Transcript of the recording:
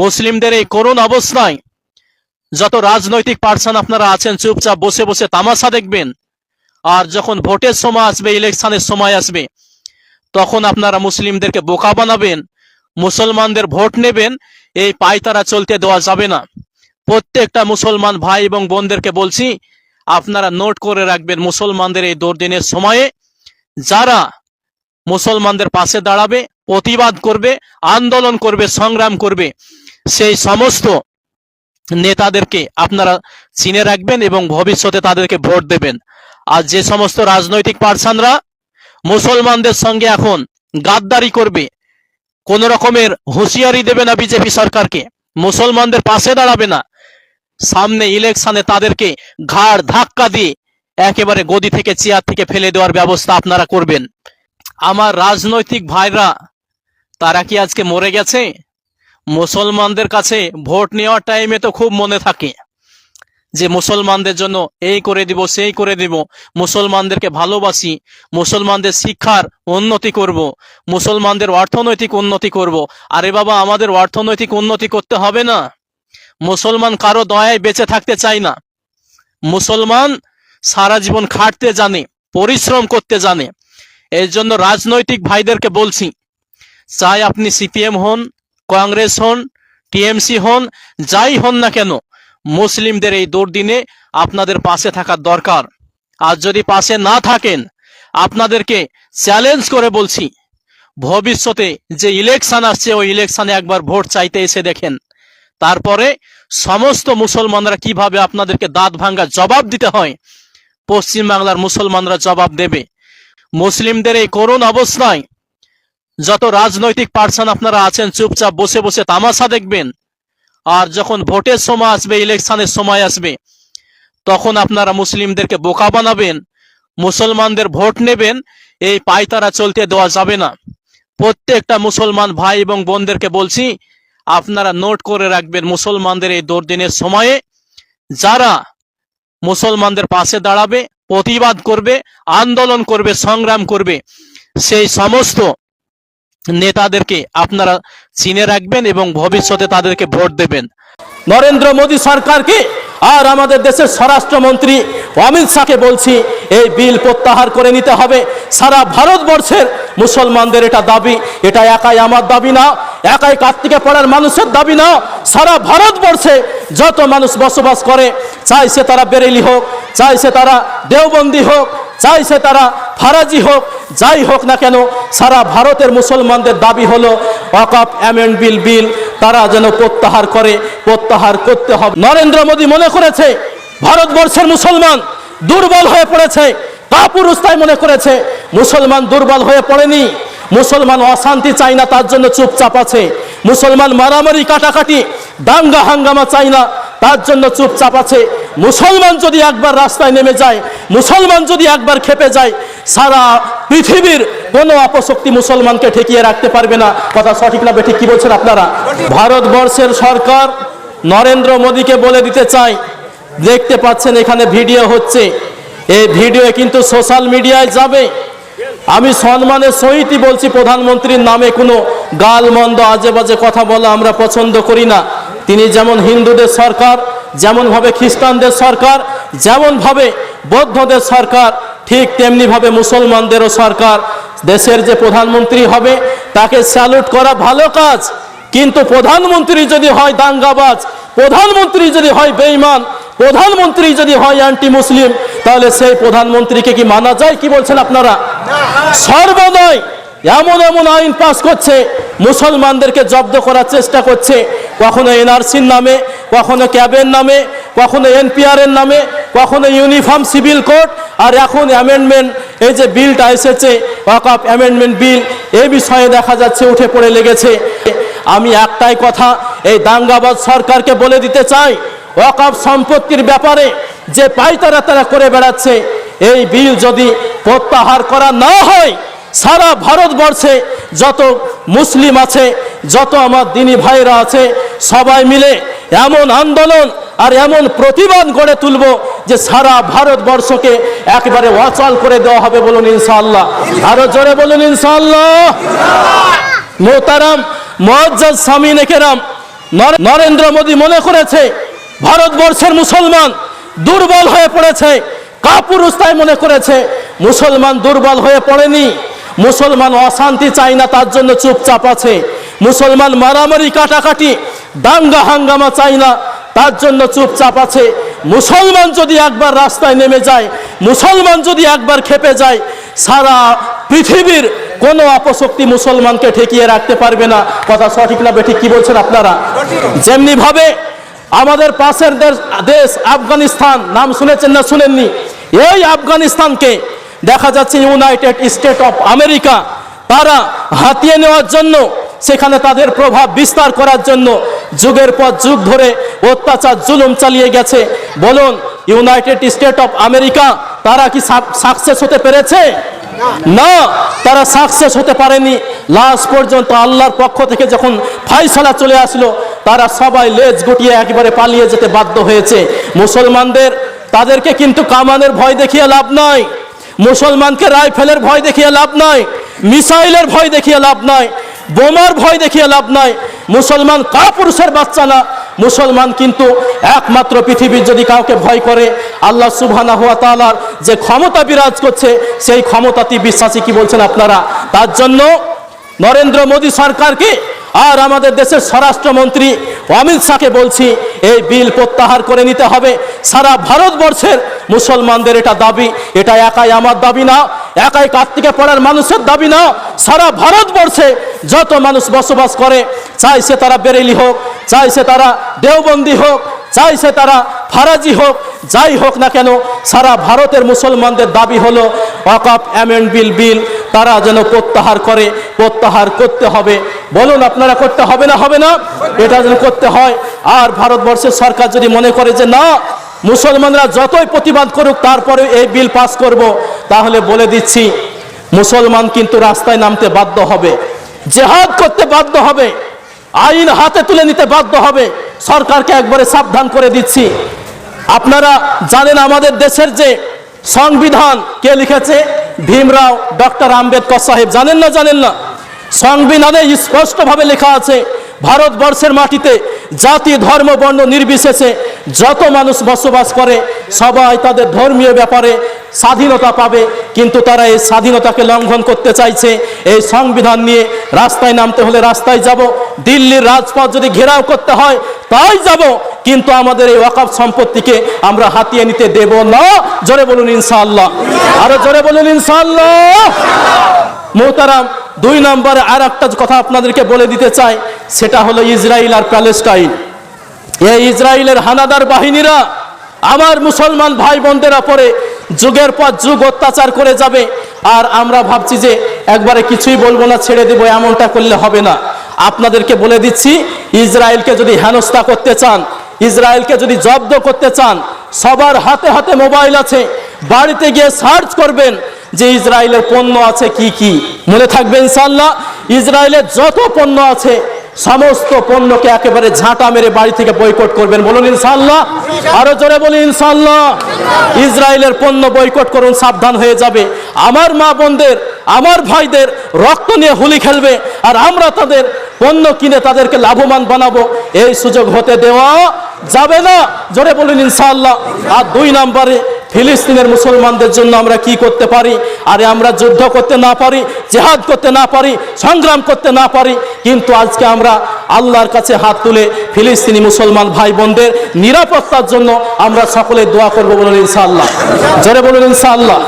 মুসলিমদের এই করুণ অবস্থায় যত রাজনৈতিক পার্সন আপনারা আছেন, চুপচাপ বসে বসে তামাশা দেখবেন। আর যখন ভোটের সময় আসবে, ইলেকশনের সময় আসবে, তখন আপনারা মুসলিমদেরকে বোকা বানাবেন, মুসলমানদের ভোট নেবেন, এই পায়তারা চলতে দেওয়া যাবে না। প্রত্যেকটা মুসলমান ভাই এবং বোনদেরকে বলছি, আপনারা নোট করে রাখবেন মুসলমানদের এই দুর্দিনের সময়ে। যারা মুসলমানদের পাশে দাঁড়াবে, প্রতিবাদ করবে, আন্দোলন করবে, সংগ্রাম করবে সেই সমস্ত নেতাদেরকে আপনারা চিনে রাখবেন এবং ভবিষ্যতে তাদেরকে ভোট দেবেন। আর যে সমস্ত রাজনৈতিক পার্সনরা মুসলমানদের সঙ্গে এখন গাদ্দারি করবে, কোন রকমের হুঁশিয়ারি দেবে না বিজেপি সরকারকে, মুসলমানদের পাশে দাঁড়াবে না, সামনে ইলেকশনে তাদেরকে ঘাড় ধাক্কা দিয়ে একেবারে গদি থেকে, চেয়ার থেকে ফেলে দেওয়ার ব্যবস্থা আপনারা করবেন। আমার রাজনৈতিক ভাইরা, তারা কি আজকে মরে গেছে? মুসলমানদের কাছে ভোট নেওয়ার টাইমে তো খুব মনে থাকে যে মুসলমানদের জন্য এই করে দিব, সেই করে দিব। মুসলমানদেরকে ভালোবাসি, মুসলমানদের শিক্ষার উন্নতি করব, মুসলমানদের অর্থনৈতিক উন্নতি করব। আরে বাবা, আমাদের অর্থনৈতিক উন্নতি করতে হবে না। মুসলমান কারও দয়ায় বেঁচে থাকতে চায় না। মুসলমান সারা জীবন খাটতে জানে, পরিশ্রম করতে জানে। এর জন্য রাজনৈতিক ভাইদেরকে বলছি, চাই আপনি সিপিএম হন কংগ্রেস হন, টিএমসি হন, যাই হন না কেন, মুসলিমদের এই দুর্দিনে আপনাদের পাশে থাকার দরকার। আর যদি পাশে না থাকেন, আপনাদেরকে চ্যালেঞ্জ করে বলছি, ভবিষ্যতে যে ইলেকশন আসছে, ওই ইলেকশনে একবার ভোট চাইতে এসে দেখেন। তারপরে সমস্ত মুসলমানরা কীভাবে আপনাদেরকে দাঁত ভাঙ্গা জবাব দিতে হয় পশ্চিম বাংলার মুসলমানরা জবাব দেবে। মুসলিমদের এই করুণ অবস্থায় যত রাজনৈতিক পার্সন আপনারা আছেন, চুপচাপ বসে বসে তামাশা দেখবেন। আর যখন ভোটের সময় আসবে, ইলেকশনের সময় আসবে, তখন আপনারা মুসলিমদেরকে বোকা বানাবেন, মুসলমানদের ভোট নেবেন, এই পায়তারা চলতে দেওয়া যাবে না। প্রত্যেকটা মুসলমান ভাই এবং বোনদেরকে বলছি, আপনারা নোট করে রাখবেন মুসলমানদের এই দুর্দিনের সময়ে, যারা মুসলমানদের পাশে দাঁড়াবে, প্রতিবাদ করবে, আন্দোলন করবে, সংগ্রাম করবে, সেই সমস্ত নেতাদেরকে আপনারা চিনে রাখবেন এবং ভবিষ্যতে তাদেরকে ভোট দেবেন। নরেন্দ্র মোদী সরকারকে আর আমাদের দেশের স্বরাষ্ট্রমন্ত্রী অমিত শাহকে বলছি, এই বিল প্রত্যাহার করে নিতে হবে। সারা ভারতবর্ষের মুসলমানদের এটা দাবি, এটা একাই আমার দাবি না, একাই কার্তিকে পড়ার মানুষের দাবি না। সারা ভারতবর্ষে যত মানুষ বসবাস করে, চাই সে তারা বেরেলি হোক, চাই সে তারা দেওবন্দি হোক, চাই সে তারা ফারাজি হোক, যাই হোক না কেন, সারা ভারতের মুসলমানদের দাবি হলো ওয়াকফ অ্যামেন্ড বিল বিল তারা যেন প্রত্যাহার করে, প্রত্যাহার করতে হবে। নরেন্দ্র মোদী মনে করেছে, ভারতবর্ষের মুসলমান দুর্বল হয়ে পড়েছে, কাপুরুষ তাই মনে করেছে, মুসলমান দুর্বল হয়ে পড়েনি, মুসলমান অশান্তি চাই না, তার জন্য চুপচাপ আছে, মুসলমান মারামারি, কাটাকাটি, দাঙ্গা হাঙ্গামা চাই না তার জন্য চুপচাপ আছে। মুসলমান যদি একবার রাস্তায় নেমে যায়, মুসলমান যদি একবার খেপে যায়, সারা পৃথিবীর কোনো অপশক্তি মুসলমানকে ঠেকিয়ে রাখতে পারবে না। কথা সঠিক না বেঠিক কি বলছেন আপনারা? ভারতবর্ষের সরকার নরেন্দ্র মোদীকে বলে দিতে চাই দেখতে পাচ্ছেন এখানে ভিডিও হচ্ছে। এই ভিডিও কিন্তু সোশ্যাল মিডিয়ায় যাবে। আমি সম্মানের সহিতই বলছি, প্রধানমন্ত্রীর নামে কোনো গালমন্দ আজে বাজে কথা বলা আমরা পছন্দ করি না। তিনি যেমন হিন্দুদের সরকার যেমনভাবে খ্রিস্টানদের সরকার যেমনভাবে বৌদ্ধদের সরকার ঠিক তেমনিভাবে মুসলমানদেরও সরকার। দেশের যে প্রধানমন্ত্রী হবে তাকে স্যালুট করা ভালো কাজ। কিন্তু প্রধানমন্ত্রী যদি হয় দাঙ্গাবাজ প্রধানমন্ত্রী যদি হয় বেঈমান প্রধানমন্ত্রী যদি হয় অ্যান্টি মুসলিম তাহলে সেই প্রধানমন্ত্রীকে কি মানা যায় কি বলছেন আপনারা? সর্বদয় এমন এমন আইন পাস করছে, মুসলমানদেরকে জব্দ করার চেষ্টা করছে। কখনো এনআরসির নামে, কখনো ক্যাবের নামে, কখনো এনপিআর এর নামে, কখনো ইউনিফর্ম সিভিল কোড, আর এখন অ্যামেন্ডমেন্ট, এই যে বিলটা এসেছে ওয়াকআপ অ্যামেন্ডমেন্ট বিল এই বিষয়ে দেখা যাচ্ছে, উঠে পড়ে লেগেছে। আমি একটাই কথা, এই দাঙ্গাবাদ সরকারকে বলে দিতে চাই ওয়াকআপ সম্পত্তির ব্যাপারে যে পাইতারা তারা করে বেড়াচ্ছে, এই বিল যদি প্রত্যাহার করা না হয় সারা ভারতবর্ষে যত মুসলিম আছে, যত আমার দিনী ভাইরা আছে, সবাই মিলে এমন আন্দোলন আর এমন প্রতিবাদ গড়ে তুলব যে সারা ভারতবর্ষকে একেবারে অচল করে দেওয়া হবে বলুন ইনশাআল্লাহ। আরও জোরে বলুন ইনশাআল্লাহ। মোতারাম মজ্জাজ সামিন কেরাম নরেন্দ্র মোদী মনে করেছে ভারতবর্ষের মুসলমান দুর্বল হয়ে পড়েছে। কাপুরুস্তায় মনে করেছে, মুসলমান দুর্বল হয়ে পড়েনি। মুসলমান অশান্তি চায় না, তার জন্য চুপচাপ আছে। মুসলমান মারামারি, কাটাকাটি, দাঙ্গা, হাঙ্গামা চায় না, তার জন্য চুপচাপ আছে। মুসলমান যদি একবার রাস্তায় নেমে যায়, মুসলমান যদি একবার খেপে যায়, সারা পৃথিবীর কোনো অপশক্তি মুসলমানকে ঠেকিয়ে রাখতে পারবে না। কথা সঠিক না বেঠিক কি বলছেন আপনারা? যেমনি ভাবে আমাদের পাশের দেশ আফগানিস্তান, নাম শুনেছেন না শুনেননি? এই আফগানিস্তানকে দেখা যাচ্ছে ইউনাইটেড স্টেট অফ আমেরিকা তারা হাতিয়ে নেওয়ার জন্য সেখানে তাদের প্রভাব বিস্তার করার জন্য যুগের পর যুগ ধরে অত্যাচার জুলুম চালিয়ে গেছে। বলুন ইউনাইটেড স্টেট অফ আমেরিকা তারা কি সাকসেস হতে পেরেছে? না। তারা সাকসেস হতে পারেনি। লাস্ট পর্যন্ত আল্লাহর পক্ষ থেকে যখন ফাইসলা চলে আসলো তারা সবাই লেজ গুটিয়ে একেবারে পালিয়ে যেতে বাধ্য হয়েছে। মুসলমানদের তাদেরকে কিন্তু কামানের ভয় দেখিয়ে লাভ নয় মুসলমানকে রাইফেলের ভয় দেখিয়ে লাভ নয় মিসাইলের ভয় দেখিয়ে লাভ নয় বোমার ভয় দেখিয়ে লাভ নয় মুসলমান কাপুরুষের বাচ্চা না, মুসলমান কিন্তু একমাত্র পৃথিবীর যদি কাউকে ভয় করে, আল্লাহ সুবহানা হুয়া তাআলার যে ক্ষমতা বিরাজ করছে, সেই ক্ষমতাতে বিশ্বাসী কি বলছেন আপনারা? তার জন্য নরেন্দ্র মোদী সরকারকে আর আমাদের দেশের স্বরাষ্ট্রমন্ত্রী অমিত শাহকে বলছি, এই বিল প্রত্যাহার করে নিতে হবে। সারা ভারতবর্ষের মুসলমানদের এটা দাবি, এটা একাই আমার দাবি না, একাই কার্তিকে পড়ার মানুষের দাবি না, সারা ভারতবর্ষে যত মানুষ বসবাস করে, চাই সে তারা বেরেলি হোক, চাই সে তারা দেওবন্দি হোক, চাই সে তারা ফারাজি হোক, যাই হোক না কেন, সারা ভারতের মুসলমানদের দাবি হলো ওয়াকাপ অ্যামেন্ড বিল বিল তারা যেন প্রত্যাহার করে, প্রত্যাহার করতে হবে। বলুন আপনারা করতে হবে না হবে না? এটা যেন করতে হয়। আর ভারতবর্ষের সরকার যদি মনে করে যে না মুসলমানরা যতই প্রতিবাদ করুক, তারপরে এই বিল পাস করব। তাহলে বলে দিচ্ছি, মুসলমান কিন্তু রাস্তায় নামতে বাধ্য হবে। জেহাদ করতে বাধ্য হবে। আইন হাতে তুলে নিতে বাধ্য হবে। সরকারকে একবারে সাবধান করে দিচ্ছি। আপনারা জানেন আমাদের দেশের যে সংবিধান, কে লিখেছে? ভীমরাও, ডক্টর আম্বেদকর সাহেব। জানেন না জানেন না? সংবিধানে স্পষ্টভাবে লেখা আছে ভারতবর্ষের মাটিতে জাতি, ধর্ম, বর্ণ নির্বিশেষে যত মানুষ বসবাস করে, সবাই তাদের ধর্মীয় ব্যাপারে স্বাধীনতা পাবে। কিন্তু তারা এই স্বাধীনতাকে লঙ্ঘন করতে চাইছে। এই সংবিধান নিয়ে রাস্তায় নামতে হলে রাস্তায় যাব। দিল্লির রাজপথ যদি ঘেরাও করতে হয়, তাই যাব। কিন্তু আমাদের এই ওয়াকাফ সম্পত্তিকে আমরা হাতিয়ে নিতে দেব না। জোরে বলুন ইনশাআল্লাহ। আরও জোরে বলুন ইনশাআল্লাহ। মোহতারাম দুই নম্বরে আর একটা কথা আপনাদেরকে বলে দিতে চাই, সেটা হলো ইসরায়েল আর প্যালেস্টাইন। এই ইসরায়েলের হানাদার বাহিনীরা আমার মুসলমান ভাই বোনদের পরে যুগের পর যুগ অত্যাচার করে যাবে, আর আমরা ভাবছি যে একবারে কিছুই বলব না, ছেড়ে দেবো, এমনটা করলে হবে না। আপনাদেরকে বলে দিচ্ছি ইসরায়েলকে যদি হেনস্থা করতে চান ইসরায়েলকে যদি জব্দ করতে চান, সবার হাতে হাতে মোবাইল আছে, বাড়িতে গিয়ে সার্চ করবেন যে ইসরায়েলের পণ্য আছে কি কি? মনে থাকবে ইনশাল্লাহ ইসরায়েলের যত পণ্য আছে, সমস্ত পণ্যকে একেবারে ঝাঁটা মেরে বাড়ি থেকে বয়কট করবেন। বলুন ইনশাল্লাহ আরও জোরে বলি ইনশাল্লাহ ইসরায়েলের পণ্য বয়কট করুন, সাবধান হয়ে যাবে। আমার মা বোনদের, আমার ভাইদের রক্ত নিয়ে হোলি খেলবে আর আমরা তাদের পণ্য কিনে তাদেরকে লাভবান বানাবো। এই সুযোগ হতে দেওয়া যাবে না। জোরে বলুন ইনশাল্লাহ আর দুই নম্বরে ফিলিস্তিনের মুসলমানদের জন্য আমরা কি করতে পারি? আরে আমরা যুদ্ধ করতে না পারি, জেহাদ করতে না পারি, সংগ্রাম করতে না পারি, কিন্তু আজকে আমরা আল্লাহর কাছে হাত তুলে ফিলিস্তিনি মুসলমান ভাই বোনদের নিরাপত্তার জন্য আমরা সকলে দোয়া করব বলুন ইনশাআল্লাহ। জোরে বলুন ইনশাআল্লাহ।